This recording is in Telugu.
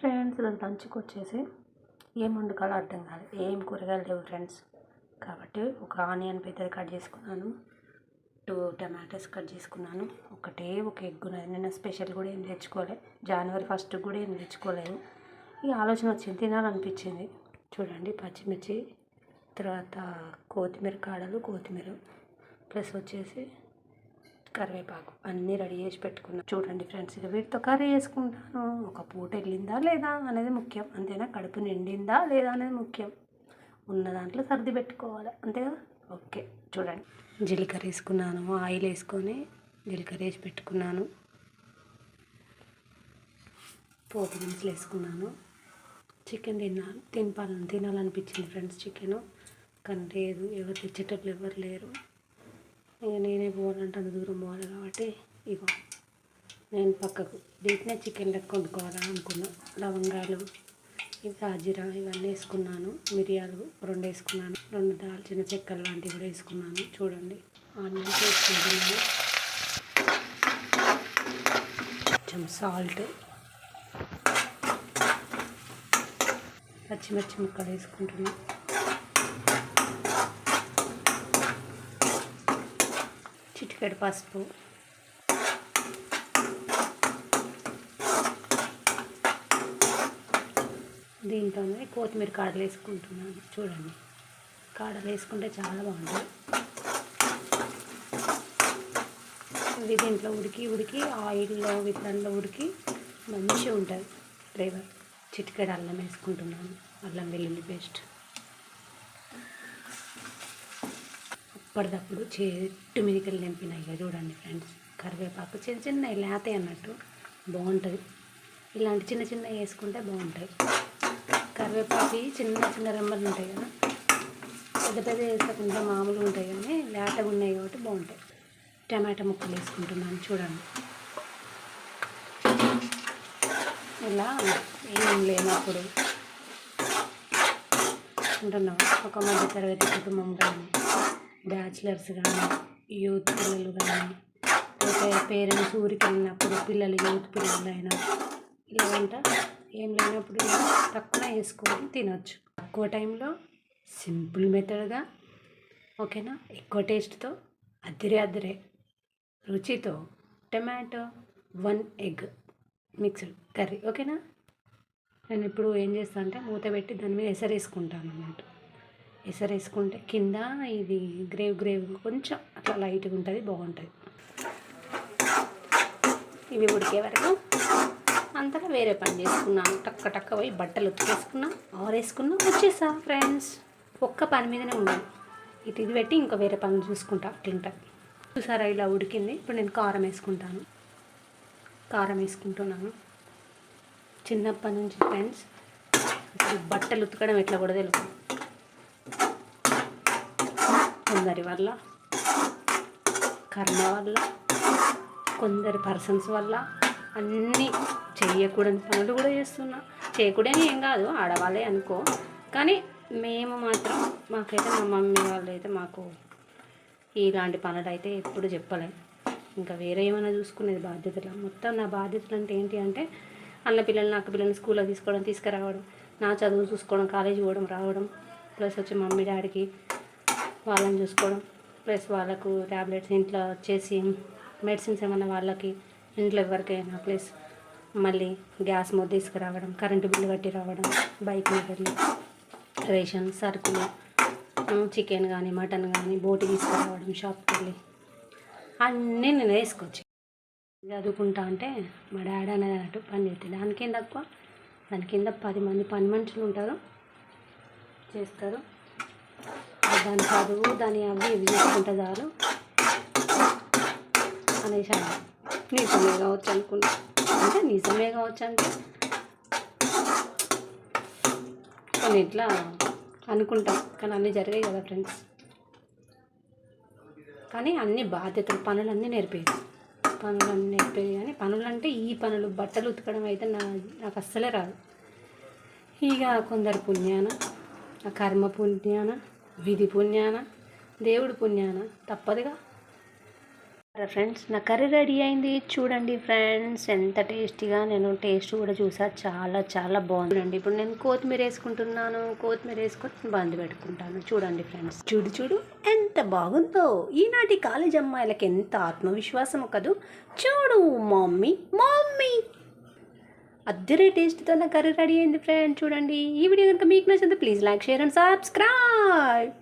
ఫ్రెండ్స్ ఈరోజు లంచ్కి వచ్చేసి ఏం వండుకోవాలో అర్థం కాదు. ఏం కూరగాయలు లేవు ఫ్రెండ్స్. కాబట్టి ఒక ఆనియన్ పెద్దది కట్ చేసుకున్నాను. టూ టమాటోస్ కట్ చేసుకున్నాను. ఒకటే ఒక ఎగ్ ఉన్నది. నిన్న స్పెషల్ కూడా ఏం తెచ్చుకోలే. జనవరి ఫస్ట్ కూడా ఏం తెచ్చుకోలేదు. ఈ ఆలోచన వచ్చింది. తినాలనిపించింది. చూడండి పచ్చిమిర్చి తర్వాత కొత్తిమీర కాడలు కొత్తిమీర ప్లస్ వచ్చేసి కరివేపాకు అన్నీ రెడీ చేసి పెట్టుకున్నాను చూడండి ఫ్రెండ్స్ ఇక వీటితో కర్రీ చేసుకుంటాను. ఒక పూట వెళ్ళిందా లేదా అనేది ముఖ్యం. అంతేనా? కడుపు నిండిందా లేదా అనేది ముఖ్యం. ఉన్న దాంట్లో సర్ది పెట్టుకోవాలి. అంతే కదా? ఓకే చూడండి. జీలకర్ర వేసుకున్నాను ఆయిల్ వేసుకొని జీలకర్ర వేసి పెట్టుకున్నాను. పోపు దినుసులు వేసుకున్నాను. చికెన్ తిన్నాను. తినపాలని తినాలనిపించింది ఫ్రెండ్స్ చికెను. కానీ లేదు ఎవరు తెచ్చేటట్లు ఎవరు లేరు. ఇక నేనే పోవాలంటే అంత దూరం పోవాలి కాబట్టి ఇగో నేను పక్కకు వీటినే చికెన్ లెక్క వండుకోవాలని అనుకున్నా. లవంగాలు ఇవి సాజీరా ఇవన్నీ వేసుకున్నాను మిరియాలు రెండు వేసుకున్నాను రెండు దాల్చిన చెక్కలు లాంటివి కూడా వేసుకున్నాను. చూడండి ఆనియన్స్ వేసుకుంటున్నాను. కొంచెం సాల్ట్ పచ్చిమిర్చి ముక్కలు వేసుకుంటున్నాను చిటికెడు పసుపు. దీంట్లోనే కొత్తిమీర కాడలు వేసుకుంటున్నాను. చూడండి. కాడలు వేసుకుంటే చాలా బాగుంటుంది ఇవి దీంట్లో ఉడికి ఉడికి ఆయిల్లో విత్తనంలో ఉడికి మంచిగా ఉంటుంది ఫ్లేవర్. చిటికెడు అల్లం వేసుకుంటున్నాను. అల్లం వెల్లుల్లి పేస్ట్. అప్పటిదప్పుడు చెట్టు మీదకి తెంపినాయి ఇక చూడండి ఫ్రెండ్స్ కరివేపాకు చిన్న చిన్న లేతాయి అన్నట్టు బాగుంటుంది. ఇలాంటి చిన్న చిన్న వేసుకుంటే బాగుంటాయి. కరివేపాకు చిన్న చిన్న రెమ్మలు ఉంటాయి కదా పెద్ద పెద్ద వేస్తే మామూలు మామూలుగా ఉంటాయి కానీ లేతగా ఉన్నాయి కాబట్టి బాగుంటాయి. టమాటా ముక్కలు వేసుకుంటున్నాను చూడండి. ఇలా ఏం లేనప్పుడు ఉంటున్నాం. ఒక మధ్య తరగతి కుటుంబం కానీ బ్యాచిలర్స్ కానీ యూత్ పిల్లలు కానీ పేరెంట్స్ ఊరికి వెళ్ళినప్పుడు పిల్లలు యూత్ పిల్లలు అయినా ఇలా వంట ఏం లేనప్పుడు తక్కువ వేసుకొని తినొచ్చు. తక్కువ టైంలో సింపుల్ మెథడ్గా ఓకేనా? ఎక్కువ టేస్ట్తో అద్దరే అద్దరే రుచితో tomato one egg mixed curry ఓకేనా? నేను ఇప్పుడు ఏం చేస్తాను అంటే మూత పెట్టి దాని మీద ఎసరేసుకుంటాను అన్నమాట. ఎసరేసుకుంటే కింద ఇది గ్రేవ్ గ్రేవ్ కొంచెం అట్లా లైట్గా ఉంటుంది బాగుంటుంది. ఇవి ఉడికే వరకు అంతగా వేరే పని చేసుకున్నాను టక్క టక్క పోయి బట్టలు ఉతికేసుకున్నా ఆరేసుకున్నా వచ్చేసా ఫ్రెండ్స్. ఒక్క పని మీదనే ఉన్నాను. ఇటు ఇది పెట్టి ఇంకా వేరే పనులు చూసుకుంటా తింటా. చూసారా ఇలా ఉడికింది? ఇప్పుడు నేను కారం వేసుకుంటాను. కారం వేసుకుంటున్నాను. చిన్నప్పటి నుంచి ఫ్రెండ్స్ బట్టలు ఉతకడం ఎట్లా కూడా తెలుసు కొందరి వల్ల కర్మ వల్ల కొందరి పర్సన్స్ వల్ల అన్నీ చేయకూడని పనులు కూడా చేస్తున్నా. చేయకూడని ఏం కాదు ఆడవాళ్ళే అనుకో. కానీ మేము మాత్రం మాకైతే మా మమ్మీ వాళ్ళు అయితే మాకు ఇలాంటి పనులు అయితే ఎప్పుడు చెప్పలేదు ఇంకా వేరే ఏమైనా చూసుకునేది బాధ్యతలు? మొత్తం నా బాధ్యతలు అంటే ఏంటి అంటే అన్న పిల్లల్ని అక్క పిల్లల్ని స్కూల్లో తీసుకోవడం తీసుకురావడం నా చదువు చూసుకోవడం కాలేజీ పోవడం రావడం. ప్లస్ వచ్చి మమ్మీ డాడీకి వాళ్ళని చూసుకోవడం. ప్లస్ వాళ్ళకు ట్యాబ్లెట్స్ ఇంట్లో వచ్చేసి మెడిసిన్స్ ఏమైనా వాళ్ళకి ఇంట్లో ఎవరికైనా ప్లస్ మళ్ళీ గ్యాస్ మొద్దు తీసుకురావడం కరెంటు బిల్లు కట్టి రావడం బైక్ మీద వెళ్ళి రేషన్ సరుకులు చికెన్ కానీ మటన్ కానీ బోటి తీసుకురావడం షాప్కి వెళ్ళి అన్నీ నేను వేసుకొచ్చి చదువుకుంటా అంటే మా డాడీ అనేది అన్నట్టు పని చేస్తాడు. దాని కింద తక్కువ దాని కింద పది మంది పని మనుషులు ఉంటారు చేస్తారు. దాని చదువు దాని అవి ఇవి చేసుకుంటే చాలు. అనేసి అన్నారు నిజమే కావచ్చు అనుకున్నా. అంటే నిజమే కావచ్చు అంటే. కొన్ని ఇట్లా అనుకుంటాం. కానీ అన్నీ జరిగాయి కదా ఫ్రెండ్స్. కానీ అన్ని బాధ్యతలు పనులన్నీ నేర్పేది పనులన్నీ నేర్పేది కానీ పనులు అంటే ఈ పనులు బట్టలు ఉతకడం అయితే నా నాకు అస్సలే రాదు. ఇక కొందరు పుణ్యాన ఆ కర్మ పుణ్యాన విధి పుణ్యాన దేవుడి పుణ్యాన తప్పదుగా. ఫ్రెండ్స్ నా కర్రీ రెడీ అయింది. చూడండి ఫ్రెండ్స్ ఎంత టేస్టీగా నేను టేస్ట్ కూడా చూసా. చాలా చాలా బాగుందండి ఇప్పుడు నేను కొత్తిమీర వేసుకుంటున్నాను. కొత్తిమీర వేసుకొని బంద్ పెట్టుకుంటాను. చూడండి ఫ్రెండ్స్. చూడు చూడు ఎంత బాగుందో. ఈనాటి కాలేజ్ అమ్మాయిలకి ఎంత ఆత్మవిశ్వాసం కదూ. చూడు మమ్మీ మమ్మీ. అద్దరే టేస్ట్తో నా కర్రీ రెడీ అయింది ఫ్రెండ్ చూడండి. ఈ వీడియో కనుక మీకు నచ్చింది please like share and subscribe